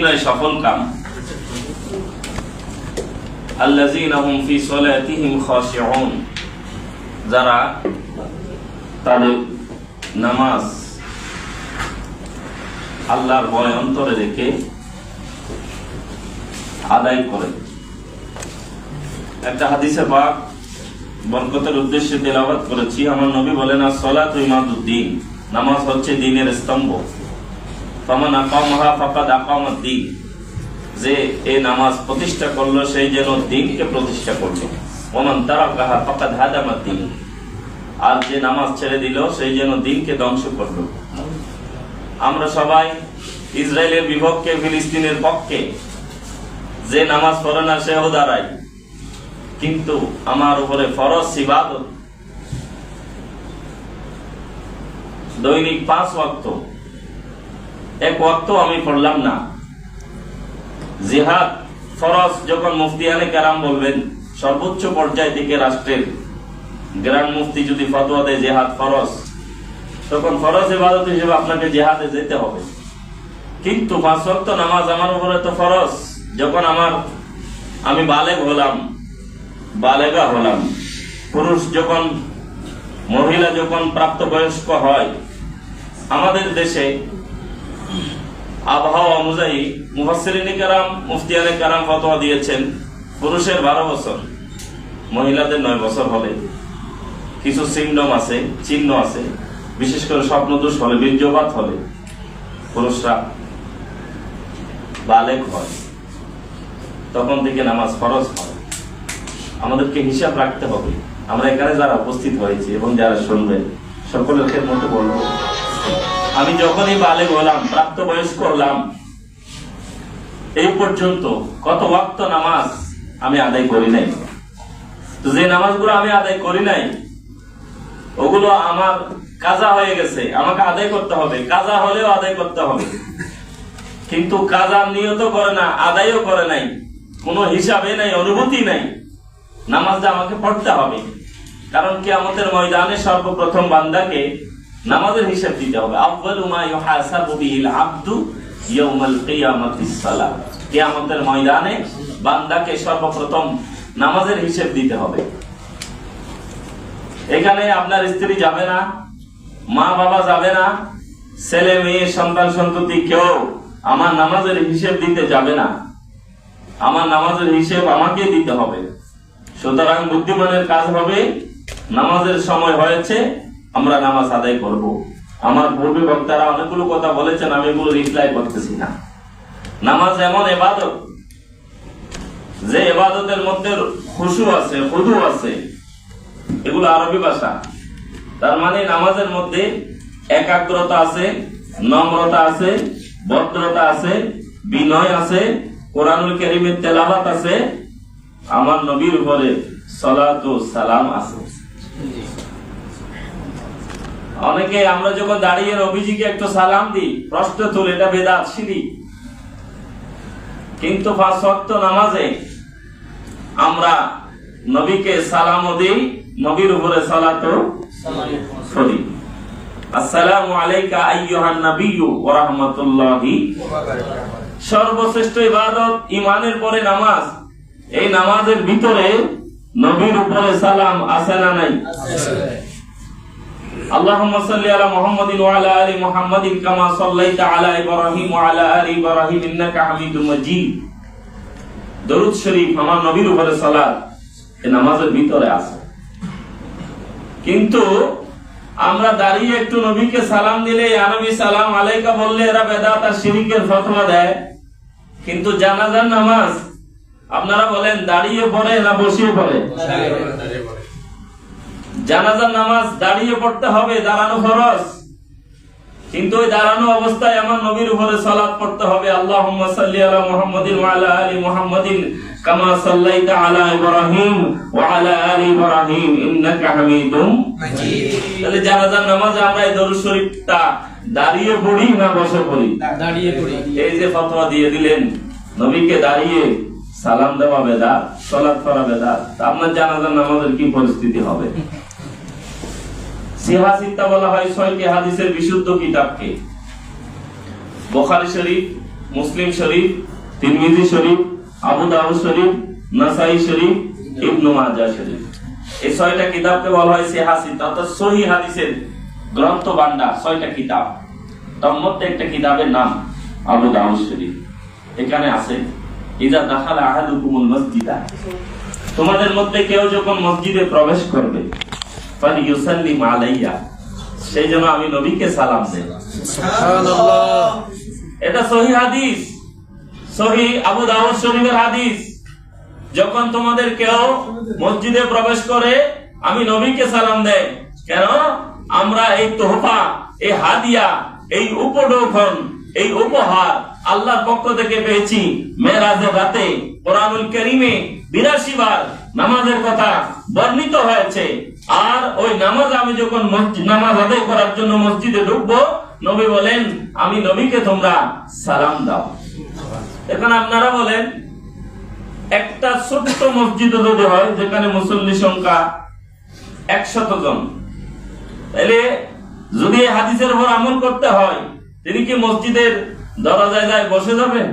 মুমিনরাই সফল কাম। যারা তাদের নামাজ আল্লাহর ভয় অন্তরে রেখে আদায় করে। একটা হাদিসে পাক বরকতের উদ্দেশ্যে তেলাওয়াত করেছি। আমার নবী বলেন আর সলাত নামাজ হচ্ছে দিনের স্তম্ভ। ফামান আকামাহা ফাকাদ আকামাদ দিন যে এই নামাজ প্রতিষ্ঠা করল সেই যেন দিনকে প্রতিষ্ঠা করল ওমান তারাকাহা ফাকাদ হাদামাদ দিন। আর যে নামাজ ছেড়ে দিল সেই যেন দিনকে ধ্বংস করল। আমরা সবাই ইসরায়েলের বিপক্ষে, ফিলিস্তিনের পক্ষে, যে নামাজ পড়ে না, সেও দাঁড়ায়। কিন্তু আমার উপরে ফরজ ইবাদত। দৈনিক পাঁচ ওয়াক্ত এক ওয়াক্ত আমি পড়লাম না। জিহাদ ফরজ যখন মুফতিয়ানে কারাম বলবেন, সর্বোচ্চ পর্যায় থেকে রাষ্ট্রের গ্রান্ড মুফতি যদি ফতোয়া দেয় জেহাদ ফরজ, তখন ফরজ ইবাদত হিসেবে আপনাকে জেহাদে যেতে হবে। কিন্তু পাঁচ ওয়াক্ত নামাজ আমার উপরে তো ফরজ। যখন আমার, আমি বালেগ হলাম, বালেগা হলাম, পুরুষ যখন, মহিলা যখন প্রাপ্তবয়স্ক হয়, আমাদের দেশে আবহাওয়া অনুযায়ী মুফাসসিরিনে কারাম মুফতিয়ানে কারাম ফতোয়া দিয়েছেন পুরুষের বারো বছর, মহিলাদের নয় বছর হলে। কিছু সিমডম আছে, চিহ্ন আছে, বিশেষ করে স্বপ্নদোষ হলে, বীর্যপাত হলে পুরুষরা বালেক হয়। তখন থেকে নামাজ ফরজ হয়। আমাদেরকে হিসাব রাখতে হবে। আমরা এখানে যারা উপস্থিত হয়েছি এবং যারা শুনবেন, সকলের খেদমতে বলব। আমি যখনই বালে হলাম প্রাপ্ত বয়স্ক হলাম, এই পর্যন্ত কত ওয়াক্ত নামাজ আমি আদায় করি নাই। যে নামাজগুলো আমি আদায় করি নাই, ওগুলো আমার কাজা হয়ে গেছে, আমাকে আদায় করতে হবে। কাজা হলেও আদায় করতে হবে। কিন্তু কাজা নিয়ত করে না, আদায়ও করে নাই। কোনো হিসাবে নাই, অনুভূতি নাই। নামাজটা আমাকে পড়তে হবে। কারণ কি আমাদের ময়দানে সর্বপ্রথম বান্দাকে নামাজের হিসাব দিতে হবে। আউয়ালু মা ইউহাসাবু বিহিল আবদু ইয়াউমাল কিয়ামাতিস সালাহ কিয়ামতের ময়দানে বান্দাকে সর্বপ্রথম নামাজের হিসাব দিতে হবে। এখানে আপনার স্ত্রী যাবে না, মা বাবা যাবে না, ছেলে, মেয়ে, সন্তান, সন্ততি কেউ আমার নামাজের হিসেব দিতে যাবে না। আমার নামাজের হিসেব আমাকে দিতে হবে। সুতরাং বুদ্ধিমানের কাজ হবে, নামাজের সময় হয়েছে আমরা নামাজ আদায় করব। আমার পূর্বে বক্তারা অনেকগুলো কথা বলেছেন, আমি এগুলো রিপ্লাই করতেছি না। নামাজ এমন এবাদত, যে এবাদতের মধ্যে খুশু আছে, খুদু আছে। এগুলো আরবি ভাষা। তার মানে নামাজের মধ্যে একাগ্রতা আছে, নম্রতা আছে, ভদ্রতা আছে, বিনয় আছে, কোরআনুল করিমের তেলাবাত আছে। আমার নবীর উপরে সলাত সালাম আছে। অনেকে আমরা যখন দাঁড়িয়ে নবীজিকে একটু সালাম দিই, প্রশ্ন তুলে, এটা বেদাত সিঁড়ি কিন্তু নামাজে আমরা নবীকে সালামও দিই, নবীর উপরে সালাত করি। আসসালামু আলাইকা আইয়ুহান নাবিয়্যু ওয়া রাহমাতুল্লাহি। সর্বশ্রেষ্ঠ ইবাদত ইমানের পরে নামাজ। এই নামাজের ভিতরে নবীর উপরে সালাম আছে না নাই? اللهم صل على محمد وعلى ال محمد كما صليت على ابراهيم وعلى ال ابراهيم انك حميد مجيد দরুদ শরীফ আমার নবীর উপরে সালাত এই নামাজের ভিতরে আছে কিন্তু আমরা দাঁড়িয়ে একটু নবীকে সালাম দিলে আনবী সালাম আলাইকা বললে এরা বেদাত আর শিরিকের ফতোয়া দেয় কিন্তু জানাজার নামাজ আপনারা বলেন দাঁড়িয়ে পড়ে না বসিয়ে পড়ে জানাজার নামাজ দাঁড়িয়ে পড়তে হবে দাঁড়ানো খরচ কিন্তু ওই দাঁড়ানো অবস্থায় আমার নবীর উপরে সালাত পড়তে হবে। আল্লাহুম্মা সাল্লি আলা মুহাম্মাদিন ওয়া আলা আলি মুহাম্মাদিন কামা সাল্লাইতা আলা ইব্রাহিম ওয়া আলা আলি ইব্রাহিম ইন্নাকা হামিদুম তাহলে জানাজার নামাজে আমরা এই দরুদ শরীফটা দাঁড়িয়ে পড়ি না বসে পড়ি? দাঁড়িয়ে পড়ি। এই যে ফতোয়া দিয়ে দিলেন নবীকে দাঁড়িয়ে সালাম দেওয়া বেদাত সালাত করা বেদাত তা আপনার জানাজার নামাজের কি পরিস্থিতি হবে? সিহাসিত্তা বলা হয় ছয়টি হাদিসের বিশুদ্ধ কিতাবকে। শরীফ, মুসলিম শরীফ, তিরমিজি শরীফ, আবু দাউদ শরীফ, নাসাই শরীফ, ইবনু শরীফ। এই ছয়টা কিতাবকে বলা হয় সিহাসি অর্থাৎ সহি হাদিসের গ্রন্থ ছয়টা কিতাব। তার মধ্যে একটা কিতাবের নাম আবু দাউদ শরীফ। এখানে আছে ইদা দাখালা আহাদুকুমুল মসজিদা। তোমাদের মধ্যে কেউ যখন মসজিদে প্রবেশ করবে আলাইয়া। সেই জন্য আমি নবীকে সালাম দেব এটা সহি হাদিস। সহি আবু দাউদ শরীফের হাদিস। যখন তোমাদের কেউ মসজিদে প্রবেশ করে আমি নবীকে সালাম দেয় কেন? আমরা এই তোহফা এই হাদিয়া এই উপঢৌকন এই উপহার আল্লাহর পক্ষ থেকে পেয়েছি মেরাজের রাতে। কোরআনুল করিমে বিরাশি বার নামাজের কথা বর্ণিত হয়েছে। আর ওই নামাজ আমি যখন মসজিদ নামাজ আদায় করার জন্য মসজিদে ঢুকবো নবী বলেন আমি নবীকে তোমরা সালাম দাও। এখন আপনারা বলেন একটা ছোট্ট মসজিদ যদি হয় যেখানে মুসল্লি সংখ্যা একশত জন তাহলে যদি এই হাদিসের উপর আমল করতে হয় তিনি কি মসজিদের দরজায় যায় বসে যাবেন?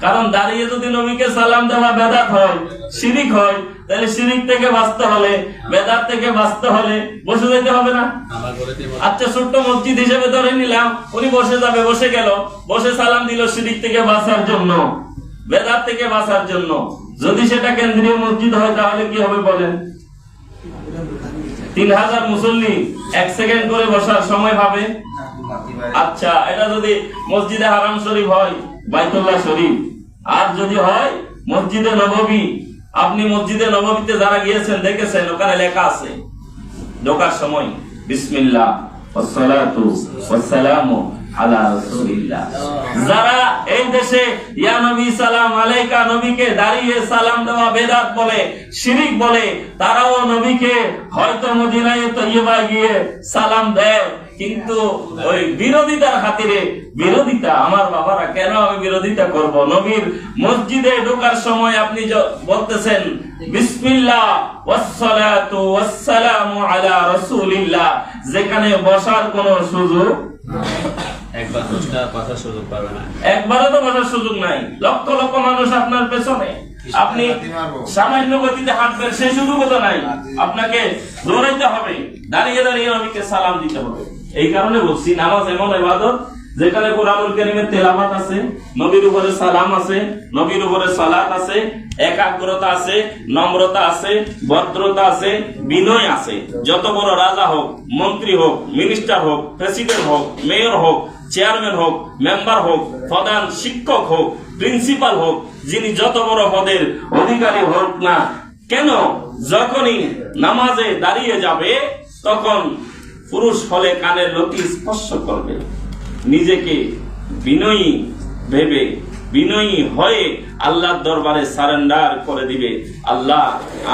কারণ দাঁড়িয়ে যদি নবীকে সালাম দেওয়া বেদাত হয় শিরিক হয় তাহলে শিরিক থেকে বাঁচতে হলে বেদাত থেকে বাঁচতে হলে বসে যেতে হবে না? আচ্ছা ছোট্ট মসজিদ হিসেবে ধরে নিলাম উনি বসে যাবে বসে গেল। বসে সালাম দিল শিরিক থেকে বাঁচার জন্য বেদাত থেকে বাঁচার জন্য। যদি সেটা কেন্দ্রীয় মসজিদ হয় তাহলে কি হবে বলেন? তিন হাজার মুসল্লি এক সেকেন্ড করে বসার সময় পাবে আচ্ছা এটা যদি মসজিদে হারাম শরীফ হয় বাইতুল্লাহ শরীফ। আর যদি হয় মসজিদে নববী আপনি মসজিদে নববীতে যারা গিয়েছেন, দেখেছেন ওখানে লেখা আছে। ঢোকার সময় যারা এই দেশে দাঁড়িয়ে সালাম দেওয়া বলে, শিরিক বলে, তারাও নবীকে হয়তো মদিনায় তৈয়বা গিয়ে সালাম দেয়। কিন্তু ওই বিরোধিতার খাতিরে বিরোধিতা আমার বাবারা কেন আমি বিরোধিতা করব? নবীর মসজিদে ঢোকার সময় আপনি বলতেছেন বিসমিল্লাহ ওয়াসসালাতু ওয়াসসালামু আলা রাসূলিল্লাহ। যেখানে বসার কোনো সুযোগ একবারও তো বসার সুযোগ নাই। লক্ষ লক্ষ মানুষ আপনার পেছনে। আপনি সামান্য গতিতে হাঁটবেন সেই সুযোগও তো নাই। আপনাকে দৌড়াইতে হবে। দাঁড়িয়ে দাঁড়িয়ে নবীকে সালাম দিতে হবে। এই কারণে বলছি, নামাজ এমন ইবাদত, যেখানে কোরআনুল কারীমের তেলাওয়াত আছে, নবীর উপরে সালাম আছে, নবীর উপরে সালাত আছে, একাগ্রতা আছে, নম্রতা আছে, ভদ্রতা আছে, বিনয় আছে। যত বড় রাজা হোক, মন্ত্রী হোক মিনিস্টার হোক প্রেসিডেন্ট হোক মেয়র হোক চেয়ারম্যান হোক মেম্বার হোক, প্রধান শিক্ষক হোক প্রিন্সিপাল হোক, যিনি যত বড় পদের অধিকারী হোক না কেন, যখনই নামাজে দাঁড়িয়ে যাবে, তখন পুরুষ হলে কানের লতি স্পর্শ করবে। নিজেকে বিনয়ী ভেবে, বিনয়ী হয়ে আল্লাহর দরবারে সারেন্ডার করে দিবে। আল্লাহ,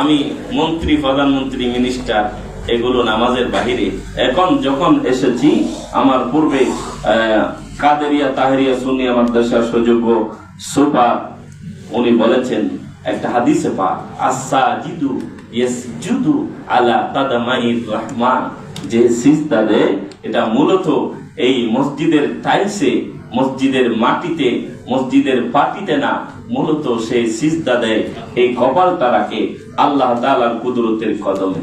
আমি মন্ত্রী, প্রধানমন্ত্রী, মিনিস্টার, এগুলো নামাজের বাহিরে। এখন যখন এসেছি, আমার পূর্বে কাদেরিয়া, তাহেরিয়া, সুন্নি আমার দেশের সুযোগ্য সুপার উনি বলেছেন, একটা হাদিসে পা আসা জিদু ইয়াসজুদু আলা কাদামাইর রহমান। যে সিজদা দেয় এটা মূলত এই মসজিদের টাইলসে মসজিদের মাটিতে মসজিদের পাটিতে না মূলত সেই সিজদা দেয় এই কপালটা রাখে আল্লাহ তাআলার কুদরতের কদমে।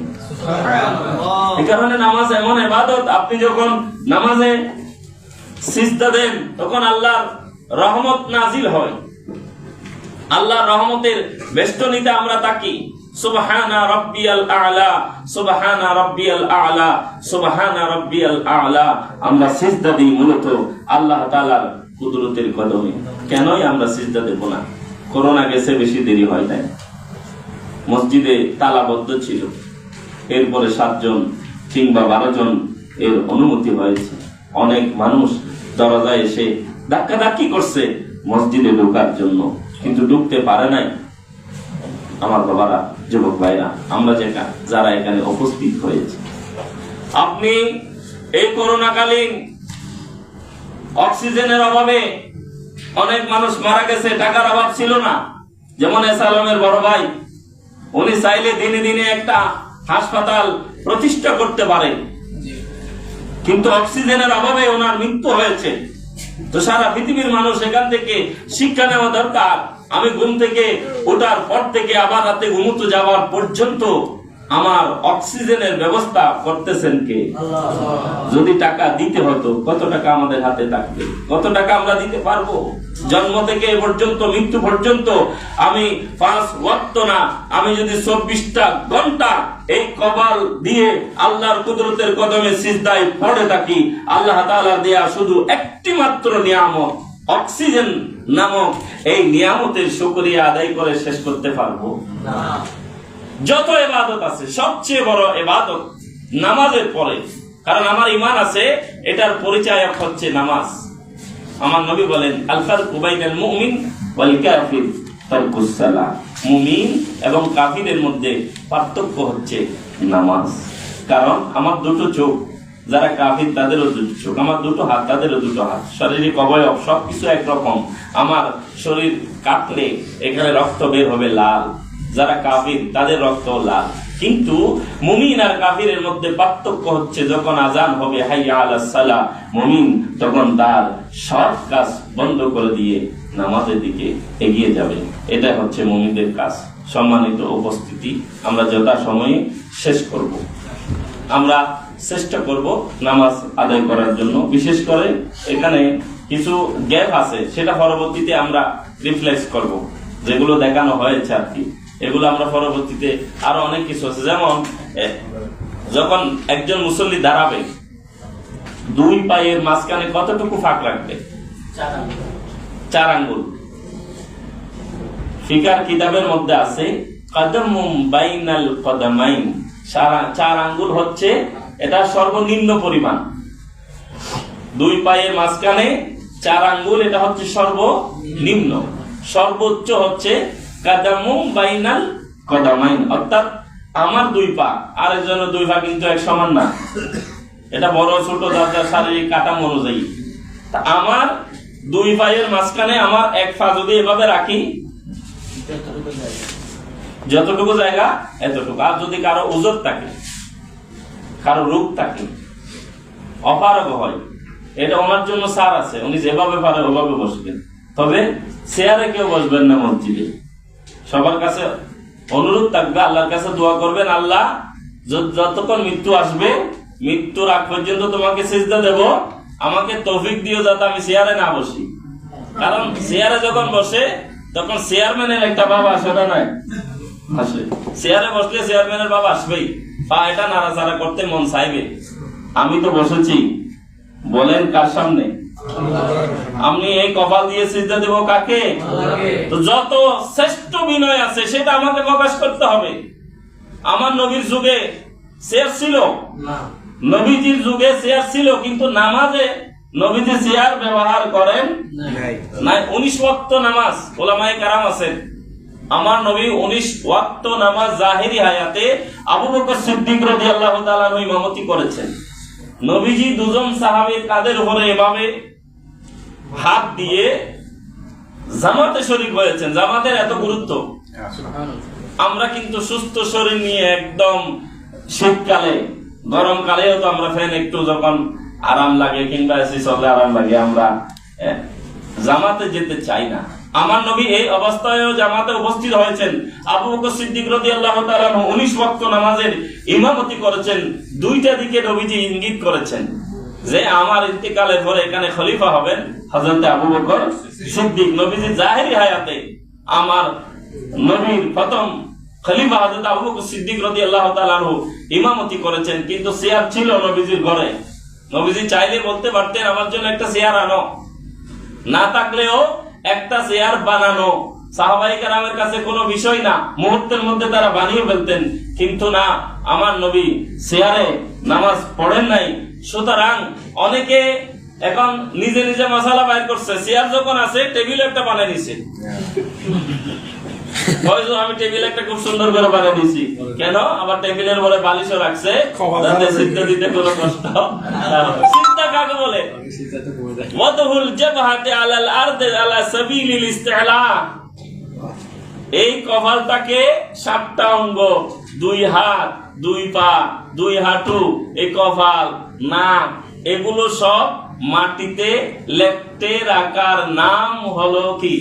এই কারণে নামাজ এমন ইবাদত আপনি যখন নামাজে সিজদা দেন তখন আল্লাহর রহমত নাজিল হয়। আল্লাহর রহমতের বেষ্টনীতে আমরা তাকি সুবহানা রাব্বিয়াল আ'লা, সুবহানা রাব্বিয়াল আ'লা, সুবহানা রাব্বিয়াল আ'লা। আমরা সিজদা মূলত আল্লাহ তাআলার কুদরতের কদমে। কেনই আমরা সিজদা দেব না? করোনা গেছে, বেশি দেরি হয় নাই। মসজিদে তালাবদ্ধ ছিল। এরপরে সাতজন কিংবা বারো জন এর অনুমতি হয়েছে। অনেক মানুষ দরজায় এসে ধাক্কা ধাক্কি করছে মসজিদে ঢোকার জন্য, কিন্তু ঢুকতে পারে নাই। আমার বাবারা যুবক ভাইরা, আমরা যেটা, যারা এখানে উপস্থিত হয়েছে। আপনি এই করোনাকালীন অক্সিজেনের অভাবে অনেক মানুষ মারা গেছে, টাকার অভাব ছিল না। যেমন এস আলমের বড় ভাই, উনি চাইলে দিনে দিনে একটা হাসপাতাল প্রতিষ্ঠা করতে পারেন। কিন্তু অক্সিজেনের অভাবে ওনার মৃত্যু হয়েছে। তো সারা পৃথিবীর মানুষ এখান থেকে শিক্ষা নেওয়া দরকার। আমি ঘুম থেকে ওঠার পর থেকে আবার রাতে ঘুমুতে যাওয়ার পর্যন্ত আমার অক্সিজেনের ব্যবস্থা করতেছেন কে? যদি টাকা দিতে হতো, কত টাকা আমাদের হাতে থাকবে? কত টাকা আমরা দিতে পারব? জন্ম থেকে পর্যন্ত, মৃত্যু পর্যন্ত আমি পাঁচ ওয়াক্ত না, আমি যদি চব্বিশটা ঘণ্টা এই কপাল দিয়ে আল্লাহর কুদরতের কদমে সিজদায় পড়ে থাকি, আল্লাহ তাআলা দেয়া শুধু একটি মাত্র নিয়ামত অক্সিজেন নামক এই নিয়ামতের শুকরিয়া আদায় করে শেষ করতে পারব। যত এবাদত আছে সবচেয়ে বড় এবাদত নামাজের পরে। কারণ আমার ইমান আছে এটার পরিচয় হচ্ছে নামাজ। আমার নবী বলেন আলফার কুবাইনাল মুমিন ওয়াল কাফির তারকুস সালাহ মুমিন এবং কাফিরের মধ্যে পার্থক্য হচ্ছে নামাজ। কারণ আমার দুটো চোখ যারা কাফির, তাদেরও দুটো চোখ। আমার দুটো হাত, তাদেরও দুটো হাত। শারীরিক অবয়ব সবকিছু একরকম। আমার শরীর কাটলে এখানে রক্ত বের হবে লাল। যারা কাফির, তাদের রক্ত লাল। কিন্তু মুমিন আর কাফিরের মধ্যে পার্থক্য হচ্ছে যখন আজান হবে হাইয়া মুমিন তখন তার সব কাজ বন্ধ করে দিয়ে নামাজের দিকে এগিয়ে যাবে। এটা হচ্ছে মুমিনদের কাজ। সম্মানিত উপস্থিতি, আমরা যথা সময়ে শেষ করব। আমরা চেষ্টা করব নামাজ আদায় করার জন্য। বিশেষ করে এখানে কিছু গ্যাপ আছে সেটা পরবর্তীতে আমরা রিফ্লেক্স করব যেগুলো দেখানো হয়েছে আর কি। এগুলো আমরা পরবর্তীতে আরও অনেক কিছু আছে। যেমন যখন একজন মুসল্লি দাঁড়াবে দুই পায়ের মাঝখানে কতটুকু ফাঁক রাখবে চার আঙ্গুল। ফিকার কিতাবের মধ্যে আছে কদমুম বাইনাল কদমাইন। চার আঙ্গুল হচ্ছে এটা সর্বনিম্ন পরিমাণ। দুই পায়ের মাঝখানে চার আঙ্গুল, এটা হচ্ছে সর্বনিম্ন। সর্বোচ্চ হচ্ছে বাইনাল কদামাইন। অর্থাৎ আমার দুই পা আর একজনের দুই পা কিন্তু এক সমান না। এটা বড়, ছোট, যার শারীরিক কাঠামো অনুযায়ী। আমার দুই পায়ের মাঝখানে আমার এক পা যদি এভাবে রাখি যতটুকু জায়গা, এতটুকু। আর যদি কারও ওজোর থাকে কারও রূপ থাকে। অপারগ হয়। এটা ওনার জন্য সার আছে। উনি যেভাবে পারে ওভাবে বসবেন। তবে চেয়ারে কেউ বসবেন না মসজিদে। সবার কাছে অনুরোধ থাকবে, আল্লাহর কাছে দোয়া করবেন, আল্লাহ যতক্ষণ মৃত্যু আসবে, মৃত্যুর আগ পর্যন্ত তোমাকে সেজদা দেব। আমাকে তৌফিক দিও যাতে আমি চেয়ারে না বসি। কারণ চেয়ারে যখন বসে, তখন চেয়ারম্যানের একটা ভাব আসে, না নাই? আসে। চেয়ারে বসলে চেয়ারম্যানের ভাব আসবেই। পা এটা নাড়াচাড়া করতে মন চাইবে? আমি তো বসেছি। বলেন কার সামনে? আমি এই কপাল দিয়ে সিদ্ধা দেব কাকে? তো যত শ্রেষ্ঠ বিনয় আছে সেটা আমাকে প্রকাশ করতে হবে। আমার নবীর যুগে শেয়ার ছিল। নবীজির যুগে চেয়ার ছিল কিন্তু নামাজে নবীজি চেয়ার ব্যবহার করেন নাই। উনিশ ওয়াক্ত নামাজ ওলামাই কারাম আছেন। আমার নবী উনিশ ওয়াক্ত নামাজ জাহেরি হায়াতে আবু বকর সিদ্দিক রাদিয়াল্লাহু তাআলা ইমামতি করেছেন। নবীজি দুজন সাহাবীর কাদের উপরে এভাবে হাত দিয়ে জামাতে শরীক হয়েছেন। জামাতের এত গুরুত্ব। আমরা কিন্তু সুস্থ শরীর নিয়ে একদম শীতকালে গরমকালেও তো আমরা ফ্যান একটু যখন আরাম লাগে কিংবা এসি চলে আরাম লাগে আমরা জামাতে যেতে চাই না। আমার নবী এই অবস্থায়ও জামাতে উপস্থিত হয়েছেন। আবু বকর সিদ্দিক রাদিয়াল্লাহু তাআলা 19 ওয়াক্ত নামাজের ইমামতি করেছেন। দুইটা দিকে নবীজি ইঙ্গিত করেছেন যে আমার ইন্তেকালের পরে এখানে খলিফা হবেন হযরত আবু বকর সিদ্দিক। নবীজি জাহেরি হায়াতে আমার নবীর প্রথম খলিফা হযরত আবু বকর সিদ্দিক রাদিয়াল্লাহু তাআলা আনহু ইমামতি করেছেন, কিন্তু চেয়ার ছিল নবীজির ঘরে। নবীজি চাইলে বলতে পারতেন, আমার জন্য একটা চেয়ার আনো। না থাকলেও একটা চেয়ার বানানো। সাহাবাই কারামের কাছে কোনো বিষয় না। মুহূর্তের মধ্যে তারা বানিয়ে ফেলতেন। কিন্তু না আমার নবী চেয়ারে নামাজ পড়েন নাই। সুতরাং অনেকে এখন নিজে নিজে মশালা বাইর করছে। চেয়ার যখন আছে টেবিল একটা বানিয়ে নিছে। আমি টেবিল একটা খুব সুন্দর করে বানিয়ে দিয়েছি কেন? আবার টেবিলের পরে বালিশও রাখছে। যাতে সিদ্ধ দিতে কোনো কষ্ট কাকে বলে। ওয়াদহুল জাবহাতে আলাল আরদে আলা সাবিলিল ইস্তিলা এই কপালটাকে সাতটা অঙ্গ, দুই হাত, দুই পা, দুই হাঁটু, এই কপাল এগুলো সব মাটিতে লেপ্টে রাখার নাম হলো কি?